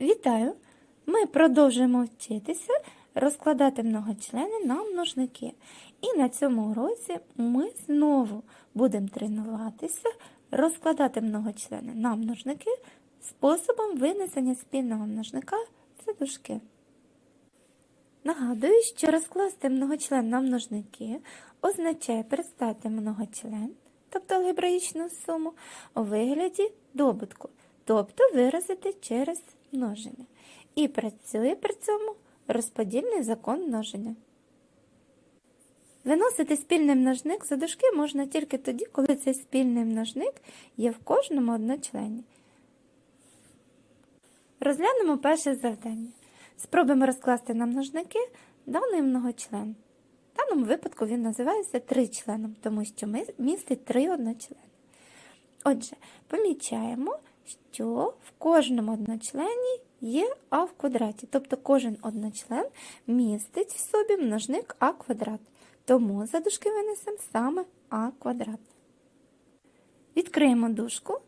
Вітаю! Ми продовжуємо вчитися розкладати многочлени на множники. І на цьому уроці ми знову будемо тренуватися розкладати многочлени на множники способом винесення спільного множника за дужки. Нагадую, що розкласти многочлен на множники означає представити многочлен, тобто алгебраїчну суму, у вигляді добутку, тобто виразити через множення. І працює при цьому розподільний закон множення. Виносити спільний множник за дужки можна тільки тоді, коли цей спільний множник є в кожному одночлені. Розглянемо перше завдання. Спробуємо розкласти на множники даний многочлен. В даному випадку він називається тричленом, тому що містить три одночлени. Отже, помічаємо, що в кожному одночлені є а в квадраті, тобто кожен одночлен містить в собі множник а квадрат. Тому за дужки винесемо саме а квадрат. Відкриємо дужку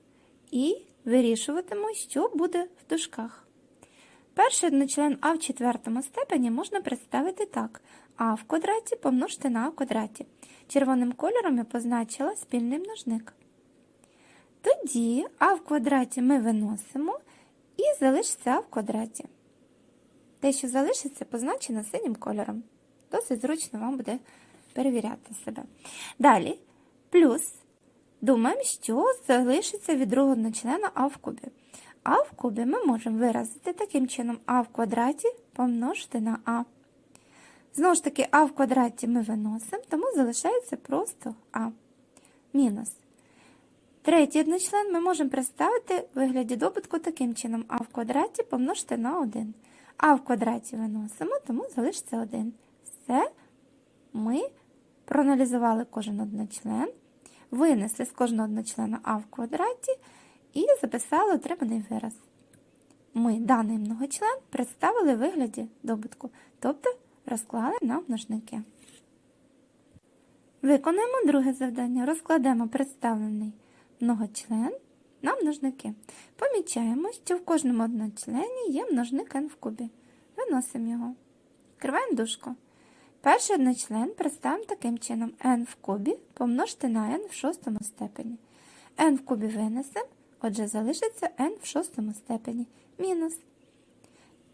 і вирішуватимо, що буде в дужках. Перший одночлен а в четвертому степені можна представити так: а в квадраті помножити на а в квадраті. Червоним кольором я позначила спільний множник. Тоді а в квадраті ми виносимо і залишиться а в квадраті. Те, що залишиться, позначено синім кольором. Досить зручно вам буде перевіряти себе. Далі, плюс. Думаємо, що залишиться від другого одночлена а в кубі. А в кубі ми можемо виразити таким чином а в квадраті помножити на а. Знову ж таки, а в квадраті ми виносимо, тому залишається просто а. Мінус. Третій одночлен ми можемо представити в вигляді добутку таким чином а в квадраті помножити на 1. А в квадраті виносимо, тому залишиться 1. Все, ми проаналізували кожен одночлен, винесли з кожного одночлена а в квадраті і записали отриманий вираз. Ми даний многочлен представили в вигляді добутку, тобто розклали на множники. Виконуємо друге завдання. Розкладемо представлений многочлен на множники. Помічаємо, що в кожному одночлені є множник n в кубі. Виносимо його. Відкриваємо дужку. Перший одночлен представимо таким чином n в кубі помножити на n в шостому степені. n в кубі винесемо, отже, залишиться n в шостому степені. Мінус.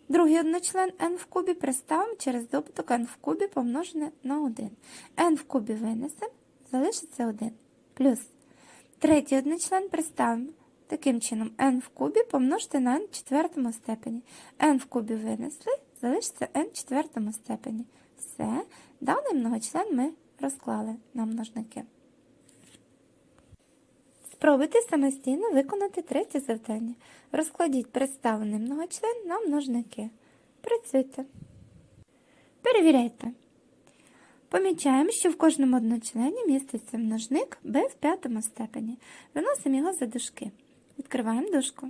Другий одночлен n в кубі представимо через добуток n в кубі помножене на 1. n в кубі винесемо, залишиться 1. Плюс. Третій одночлен представимо таким чином n в кубі помножити на n в четвертому степені. n в кубі винесли, залишиться n в четвертому степені. Все, даний многочлен ми розклали на множники. Спробуйте самостійно виконати третє завдання. Розкладіть представлений многочлен на множники. Працюйте. Перевіряйте. Помічаємо, що в кожному одночлені міститься множник b в п'ятому степені. Виносимо його за дужки. Відкриваємо дужку.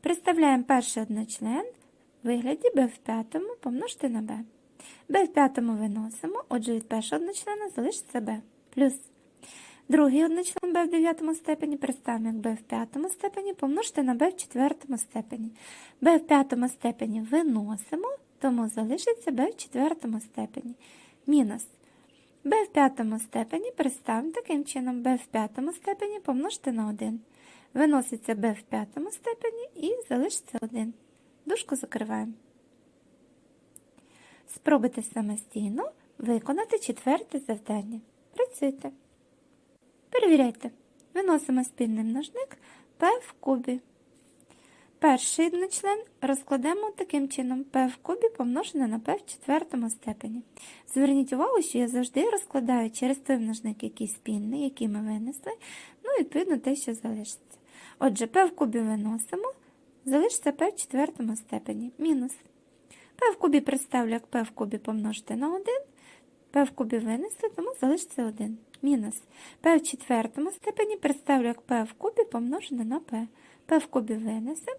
Представляємо перший одночлен в вигляді b в п'ятому помножити на b. b в п'ятому виносимо, отже від першого одночлена залишиться b. Плюс. Другий одночлен b в дев'ятому степені представимо як b в п'ятому степені помножити на b в четвертому степені. b в п'ятому степені виносимо, тому залишиться b в четвертому степені. Мінус. b в п'ятому степені представимо таким чином b в п'ятому степені помножити на 1. Виноситься b в п'ятому степені і залишиться 1. Дужку закриваємо. Спробуйте самостійно виконати четверте завдання. Працюйте. Перевіряйте. Виносимо спільний множник p в кубі. Перший одночлен розкладемо таким чином p в кубі помножене на p в четвертому степені. Зверніть увагу, що я завжди розкладаю через той множник, який спільний, який ми винесли, ну і відповідно те, що залишиться. Отже, p в кубі виносимо, залишиться p в четвертому степені. Мінус. p в кубі представлю як p в кубі помножити на 1, p в кубі винесли, тому залишиться 1. Мінус. p в четвертому степені представлю як p в кубі помножене на p. p в кубі винесемо,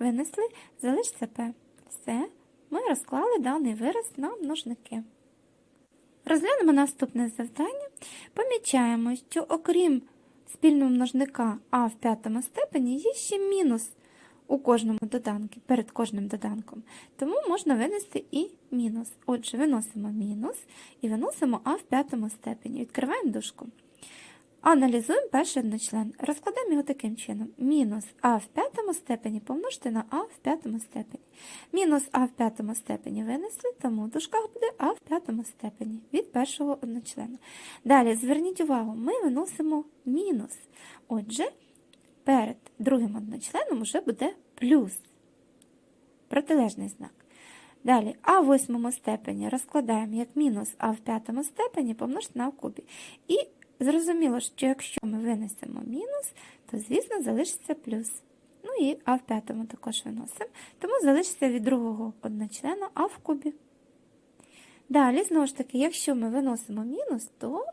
винесли, залишиться p. Все, ми розклали даний вираз на множники. Розглянемо наступне завдання. Помічаємо, що окрім спільного множника а в п'ятому степені є ще мінус у кожному доданку, перед кожним доданком. Тому можна винести і мінус. Отже, виносимо мінус і виносимо а в п'ятому степені. Відкриваємо дужку. Аналізуємо перший одночлен. Розкладемо його таким чином. Мінус а в п'ятому степені помножити на а в п'ятому степені. Мінус а в п'ятому степені винесли, тому в дужках буде а в п'ятому степені від першого одночлена. Далі, зверніть увагу, ми виносимо мінус. Отже, перед другим одночленом вже буде плюс. Протилежний знак. Далі, а в восьмому степені розкладаємо як мінус а в п'ятому степені помножити на в кубі. І зрозуміло, що якщо ми винесемо мінус, то, звісно, залишиться плюс. Ну і а в п'ятому також виносимо, тому залишиться від другого одночлена а в кубі. Далі, знову ж таки, якщо ми виносимо мінус, то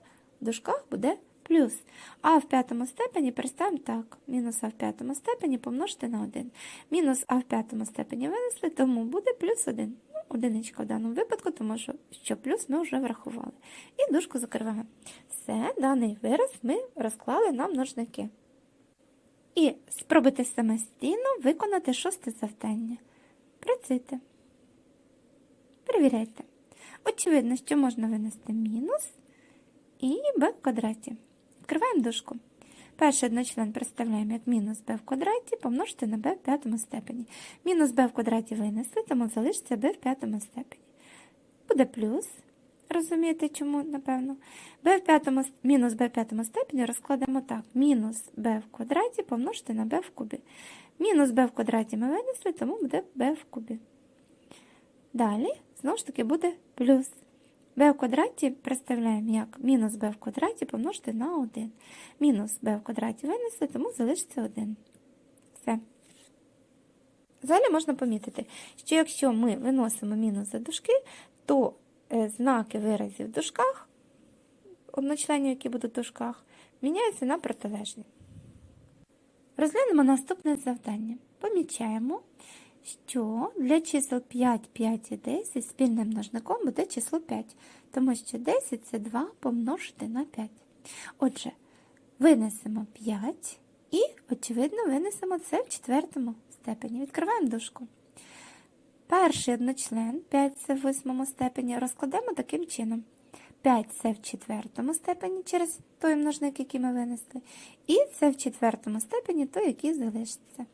в дужках буде плюс. А в п'ятому степені переставимо так. Мінус а в п'ятому степені помножити на 1. Мінус а в п'ятому степені винесли, тому буде плюс 1. Одиничка в даному випадку, тому що, що плюс ми вже врахували. І дужку закриваємо. Все, даний вираз ми розклали на множники. І спробуйте самостійно виконати шосте завдання. Працюйте. Перевіряйте. Очевидно, що можна винести мінус і b в квадраті. Відкриваємо дужку. Перший одночлен представляємо як мінус b в квадраті помножити на b в п'ятому степені. Мінус b в квадраті винесли, тому залишиться b в п'ятому степені. Буде плюс. Розумієте, чому, напевно? b в п'ятому, мінус b в п'ятому степені розкладемо так. Мінус b в квадраті помножити на b в кубі. Мінус b в квадраті ми винесли, тому буде b в кубі. Далі, знову ж таки, буде плюс. B в квадраті представляємо як мінус b в квадраті помножити на 1. Мінус b в квадраті винесли, тому залишиться 1. Все. Взагалі можна помітити, що якщо ми виносимо мінус за дужки, то е, знаки виразів в дужках, одночленів, які будуть в дужках, міняються на протилежні. Розглянемо наступне завдання. Помічаємо, що для чисел 5, 5 і 10 спільним множником буде число 5, тому що 10 це 2 помножити на 5. Отже, винесемо 5 і, очевидно, винесемо це в четвертому степені. Відкриваємо дужку. Перший одночлен 5 це в восьмому степені розкладемо таким чином. 5 це в четвертому степені через той множник, який ми винесли, і це в четвертому степені той, який залишиться.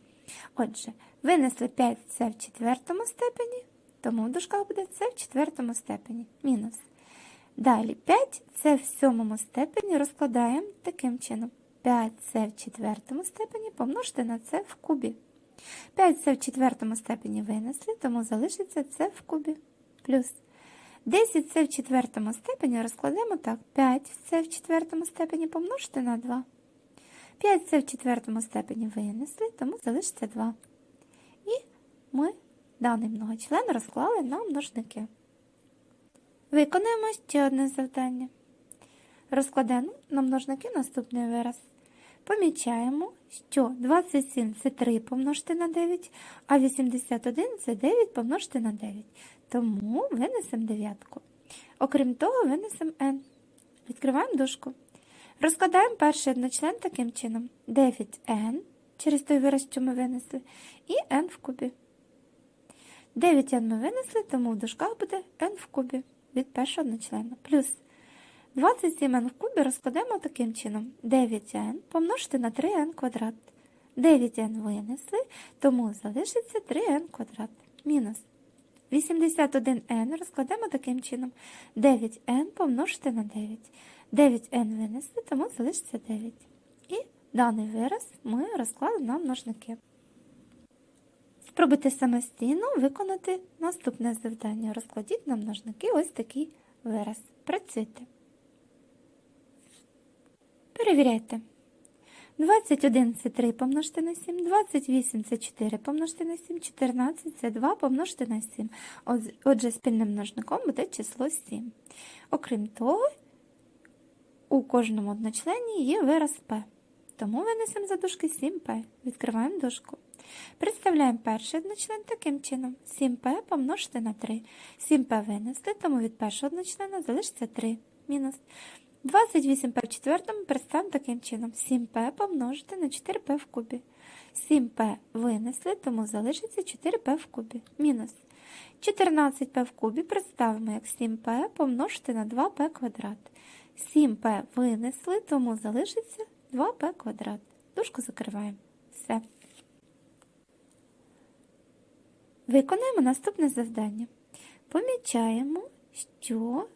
Отже, винесли 5 це в четвертому степені, тому в буде це в четвертому степені. Мінус. Далі 5 це в сьомому степені розкладаємо таким чином. 5 це в четвертому степені помножити на це в кубі. 5 це в четвертому степені винесли, тому залишиться це в кубі. Плюс 10 це в четвертому степені розкладемо так. 5 це в четвертому степені помножити на 2. 5 це в четвертому степені винесли, тому залишиться 2. Ми даний многочлен розклали на множники. Виконуємо ще одне завдання. Розкладемо на множники наступний вираз. Помічаємо, що 27 це 3 помножити на 9, а 81 це 9 помножити на 9. Тому винесемо дев'ятку. Окрім того, винесемо n. Відкриваємо дужку. Розкладаємо перший одночлен таким чином. 9n через той вираз, що ми винесли, і n в кубі. 9n ми винесли, тому в дужках буде n в кубі від першого одночлена. Плюс 27n в кубі розкладемо таким чином. 9n помножити на 3n квадрат. 9n винесли, тому залишиться 3n квадрат. Мінус 81n розкладемо таким чином. 9n помножити на 9. 9n винесли, тому залишиться 9. І даний вираз ми розклали на множники. Спробуйте самостійно виконати наступне завдання. Розкладіть на множники ось такий вираз. Працюйте. Перевіряйте. 21 це 3 помножити на 7, 28 це 4 помножити на 7, 14 це 2 помножити на 7. Отже, спільним множником буде число 7. Окрім того, у кожному одночлені є вираз P. Тому винесемо за дужки 7P. Відкриваємо дужку. Представляємо перший одночлен таким чином. 7P помножити на 3. 7P винести, тому від першого одночлена залишиться 3. Мінус. 28p в четвертому представимо таким чином. 7p помножити на 4p в кубі. 7p винесли, тому залишиться 4p в кубі. Мінус. 14p в кубі представимо як 7p помножити на 2p квадрат. 7p винесли, тому залишиться 2p квадрат. Дужку закриваємо. Все. Виконаємо наступне завдання. Помічаємо, що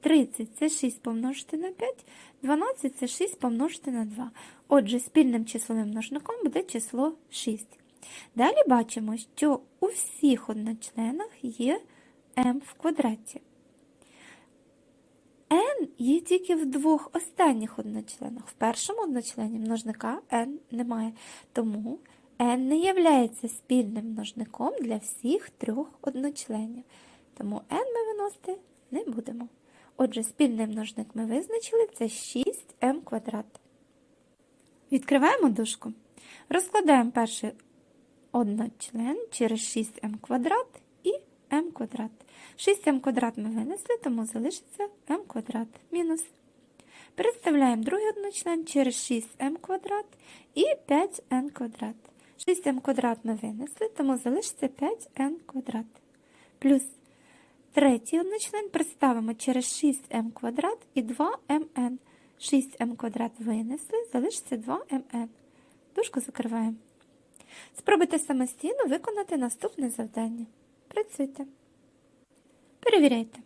30 це 6 помножити на 5, 12 це 6 помножити на 2. Отже, спільним числовим множником буде число 6. Далі бачимо, що у всіх одночленах є m в квадраті. n є тільки в двох останніх одночленах. В першому одночлені множника n немає. Тому n не є спільним множником для всіх трьох одночленів. Тому n ми виносити не будемо. Отже, спільний множник ми визначили це 6m квадрат. Відкриваємо дужку. Розкладаємо перший одночлен через 6m квадрат і m квадрат. 6m квадрат ми винесли, тому залишиться m квадрат мінус. Переставляємо другий одночлен через 6m квадрат і 5n квадрат. 6m квадрат ми винесли, тому залишиться 5n квадрат. Плюс третій одночлен представимо через 6m квадрат і 2mn. 6m квадрат винесли, залишиться 2mn. Дужку закриваємо. Спробуйте самостійно виконати наступне завдання. Працюйте. Перевіряйте.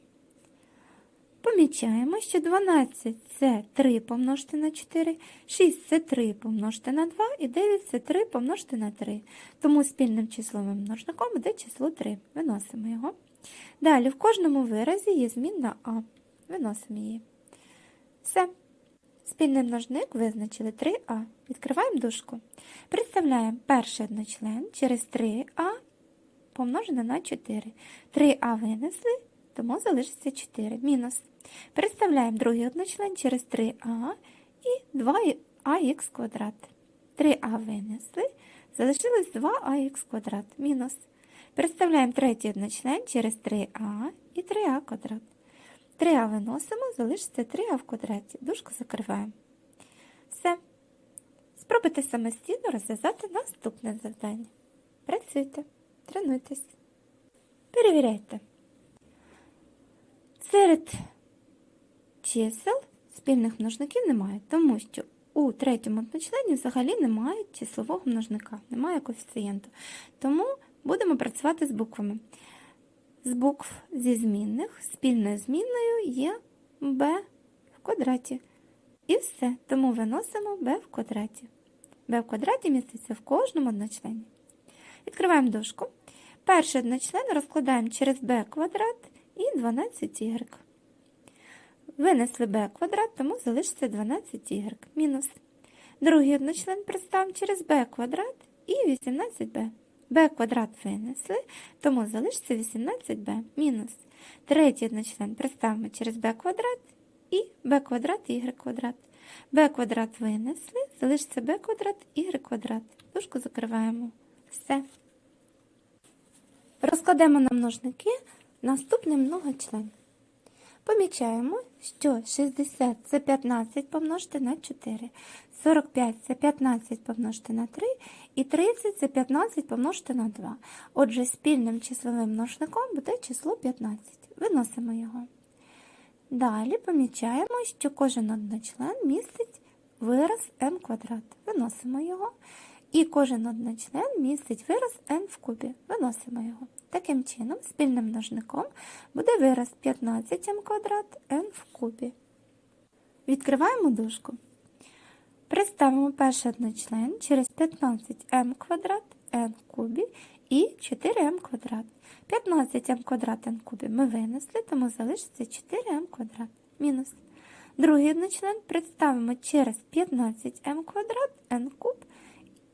Помічаємо, що 12 це 3 помножити на 4, 6 це 3 помножити на 2 і 9 це 3 помножити на 3. Тому спільним числовим множником буде число 3. Виносимо його. Далі в кожному виразі є змінна А. Виносимо її. Все. Спільний множник визначили 3а. Відкриваємо дужку. Представляємо перший одночлен через 3а помножене на 4. 3а винесли, тому залишиться 4. Мінус. Переставляємо другий одночлен через 3а і 2ах квадрат. 3а винесли, залишилось 2ах квадрат. Мінус. Переставляємо третій одночлен через 3а і 3а квадрат. 3а виносимо, залишиться 3а в квадраті. Дужку закриваємо. Все. Спробуйте самостійно розв'язати наступне завдання. Працюйте, тренуйтесь. Перевіряйте. Серед чисел спільних множників немає, тому що у третьому одночлені взагалі немає числового множника, немає коефіцієнту. Тому будемо працювати з буквами. З букв зі змінних спільною змінною є b в квадраті. І все. Тому виносимо b в квадраті. b в квадраті міститься в кожному одночлені. Відкриваємо дужку. Перший одночлен розкладаємо через b квадрат і 12y. Винесли b квадрат, тому залишиться 12y. Мінус. Другий одночлен представимо через b квадрат і 18b b квадрат винесли, тому залишиться 18b мінус. Третій одночлен представимо через b квадрат і b квадрат і y квадрат. b квадрат винесли, залишиться b квадрат y квадрат. Дужку закриваємо. Все. Розкладемо на множники наступний многочлен. Помічаємо, що 60 це 15 помножити на 4, 45 це 15 помножити на 3 і 30 це 15 помножити на 2. Отже, спільним числовим множником буде число 15. Виносимо його. Далі помічаємо, що кожен одночлен містить вираз n квадрат. Виносимо його. І кожен одночлен містить вираз n в кубі. Виносимо його. Таким чином, спільним множником буде вираз 15m квадрат n в кубі. Відкриваємо дужку. Представимо перший одночлен через 15m квадрат n в кубі і 4m квадрат. 15m квадрат n в кубі ми винесли, тому залишиться 4m квадрат мінус. Другий одночлен представимо через 15m квадрат n куб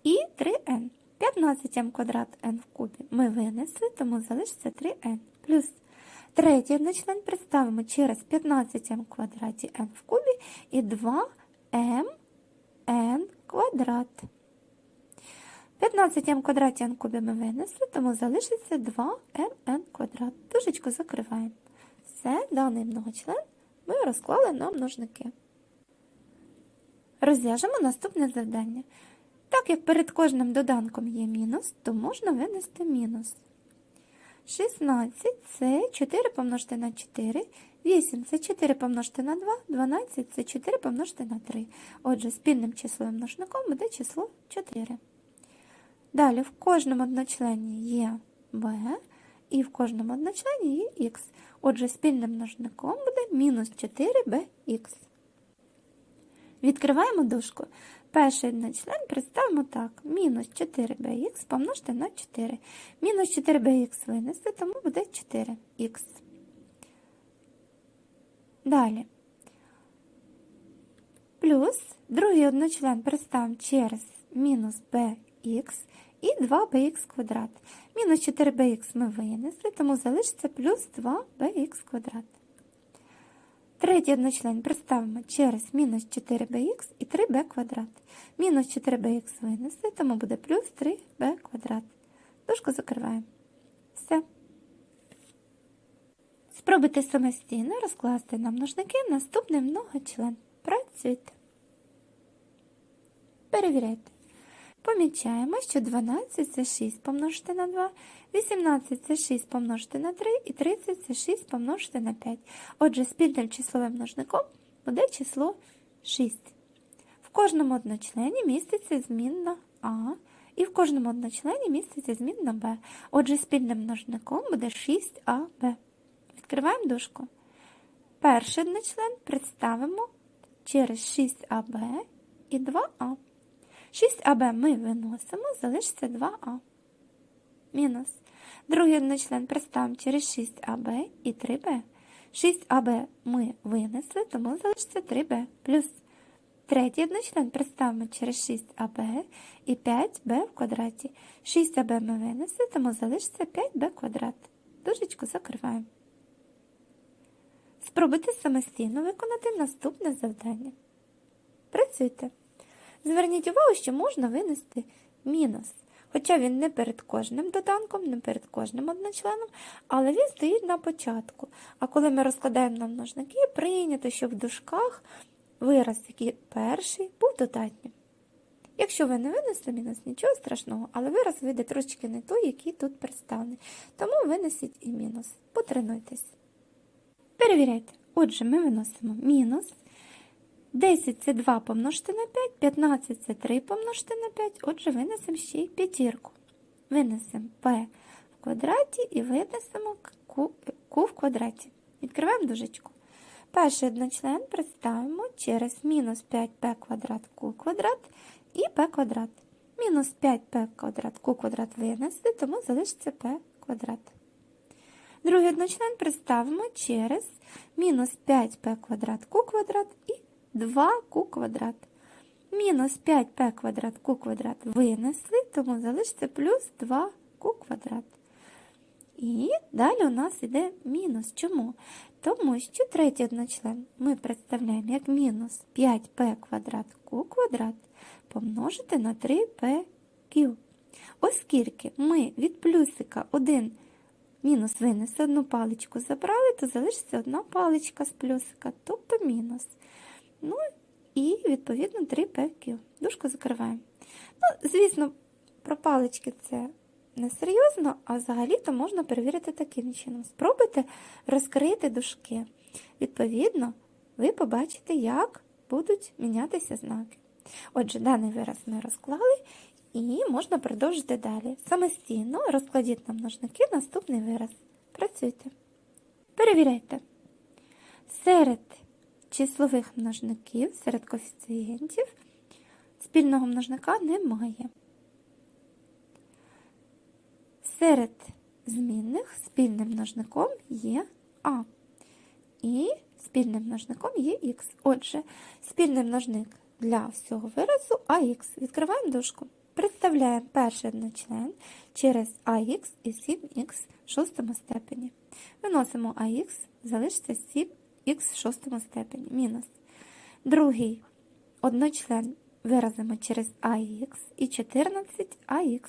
і 3n. 15m квадрат n в кубі ми винесли, тому залишиться 3n. Плюс третій одночлен представимо через 15m квадраті n в кубі і 2m n квадрат. 15m квадраті n кубі ми винесли, тому залишиться 2mn квадрат. Дужечку закриваємо. Все, даний многочлен ми розклали на множники. Розв'яжемо наступне завдання. Так як перед кожним доданком є мінус, то можна винести мінус. 16 це 4 помножити на 4, 8 це 4 помножити на 2, 12 це 4 помножити на 3. Отже, спільним числовим множником буде число 4. Далі в кожному одночлені є b, і в кожному одночлені є х. Отже, спільним множником буде мінус 4bx. Відкриваємо дужку. Перший одночлен представимо так. Мінус 4bx помножити на 4. Мінус 4bx винести, тому буде 4х. Далі. Плюс другий одночлен представимо через мінус bx і 2bx квадрат. Мінус 4bx ми винесли, тому залишиться плюс 2bx квадрат. Третій одночлен представимо через мінус 4bx і 3b квадрат. Мінус 4bx винесли, тому буде плюс 3b квадрат. Дужку закриваємо. Все. Спробуйте самостійно розкласти на множники наступний многочлен. Працюйте. Перевіряйте. Помічаємо, що 12 це 6 помножити на 2, 18 це 6 помножити на 3 і 30 це 6 помножити на 5. Отже, спільним числовим множником буде число 6. В кожному одночлені міститься змінна А, і в кожному одночлені міститься змінна Б. Отже, спільним множником буде 6АБ. Відкриваємо дужку. Перший одночлен представимо через 6АБ і 2А. 6АБ ми виносимо, залишиться 2А. Мінус. Другий одночлен представимо через 6АБ і 3Б. 6АБ ми винесли, тому залишиться 3Б. Плюс третій одночлен представимо через 6АБ і 5Б в квадраті. 6АБ ми винесли, тому залишиться 5Б квадрат. Дужечку закриваємо. Спробуйте самостійно виконати наступне завдання. Працюйте. Зверніть увагу, що можна винести мінус. Хоча він не перед кожним доданком, не перед кожним одночленом, але він стоїть на початку. А коли ми розкладаємо на множники, прийнято, щоб в дужках вираз, який перший, був додатнім. Якщо ви не винесли мінус, нічого страшного, але вираз вийде трошки не той, який тут представлений. Тому винесіть і мінус. Потренуйтесь. Перевіряйте. Отже, ми виносимо мінус. 10 це 2 помножити на 5, 15 це 3 помножити на 5, отже, винесемо ще й п'ятірку. Винесемо p в квадраті і винесемо q, в квадраті. Відкриваємо дужечку. Перший одночлен представимо через мінус 5p квадрат q квадрат і p квадрат. Мінус 5p квадрат q квадрат винесли, тому залишиться p квадрат. Другий одночлен представимо через мінус 5p квадрат q квадрат і 2q квадрат. Мінус 5p квадрат q квадрат винесли, тому залишиться плюс 2q квадрат. І далі у нас йде мінус. Чому? Тому що третій одночлен ми представляємо як мінус 5p квадрат q квадрат помножити на 3pq. Оскільки ми від плюсика 1 мінус винесли, одну паличку забрали, то залишиться одна паличка з плюсика, тобто мінус. Ну і, відповідно, 3pq. Дужку закриваємо. Ну, звісно, про палички це не серйозно, а взагалі-то можна перевірити таким чином. Спробуйте розкрити дужки. Відповідно, ви побачите, як будуть мінятися знаки. Отже, даний вираз ми розклали, і можна продовжити далі. Самостійно розкладіть на множники наступний вираз. Працюйте. Перевіряйте. Серед числових множників, серед коефіцієнтів спільного множника немає. Серед змінних спільним множником є А. І спільним множником є Х. Отже, спільний множник для всього виразу АХ. Відкриваємо дужку. Представляємо перший одночлен через АХ і 7х в шостому степені. Виносимо АХ, залишиться 7х в шостому степені. Мінус. Другий одночлен виразимо через АХ і 14АХ.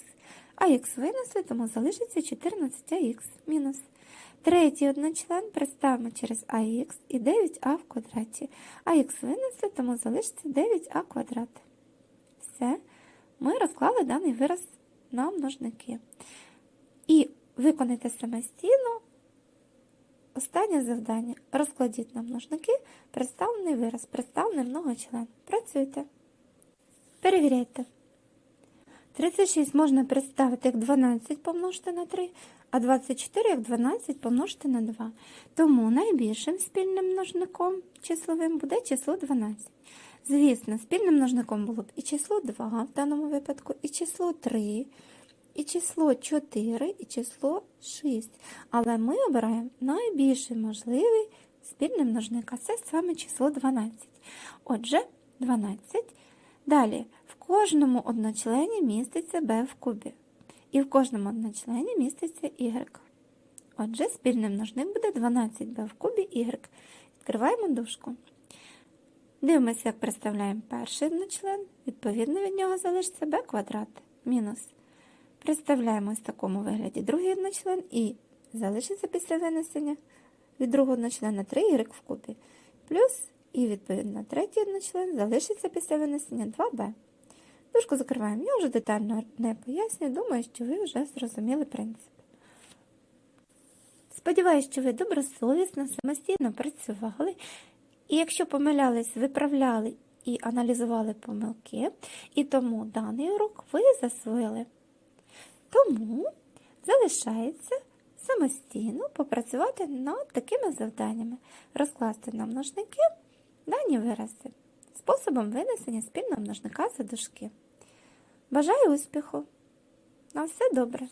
АХ винесли, тому залишиться 14АХ мінус. Третій одночлен представимо через АХ і 9а в квадраті. АХ винесли, тому залишиться 9а квадрат. Все. ми розклали даний вираз на множники. І виконайте самостійно останнє завдання. Розкладіть на множники представлений вираз, представлений многочлен. Працюйте. Перевіряйте. 36 можна представити як 12 помножити на 3, а 24 як 12 помножити на 2. Тому найбільшим спільним множником числовим буде число 12. Звісно, спільним множником було б і число 2 в даному випадку, і число 3, і число 4, і число 6. Але ми обираємо найбільший можливий спільний множник, а це саме число 12. Отже, 12. Далі, в кожному одночлені міститься b в кубі. І в кожному одночлені міститься y. Отже, спільний множник буде 12b в кубі y. Відкриваємо дужку. Дивимося, як представляємо перший одночлен. Відповідно, від нього залишиться b квадрат мінус. Представляємо в такому вигляді другий одночлен і залишиться після винесення від другого одночлена 3y в кубі. Плюс і, відповідно, третій одночлен залишиться після винесення 2b. Дужку закриваємо. Я вже детально не пояснюю, думаю, що ви вже зрозуміли принцип. Сподіваюсь, що ви добросовісно, самостійно працювали. І якщо помилялись, виправляли і аналізували помилки, і тому даний урок ви засвоїли. Тому залишається самостійно попрацювати над такими завданнями, розкласти на множники дані вирази способом винесення спільного множника за дужки. Бажаю успіху! На все добре!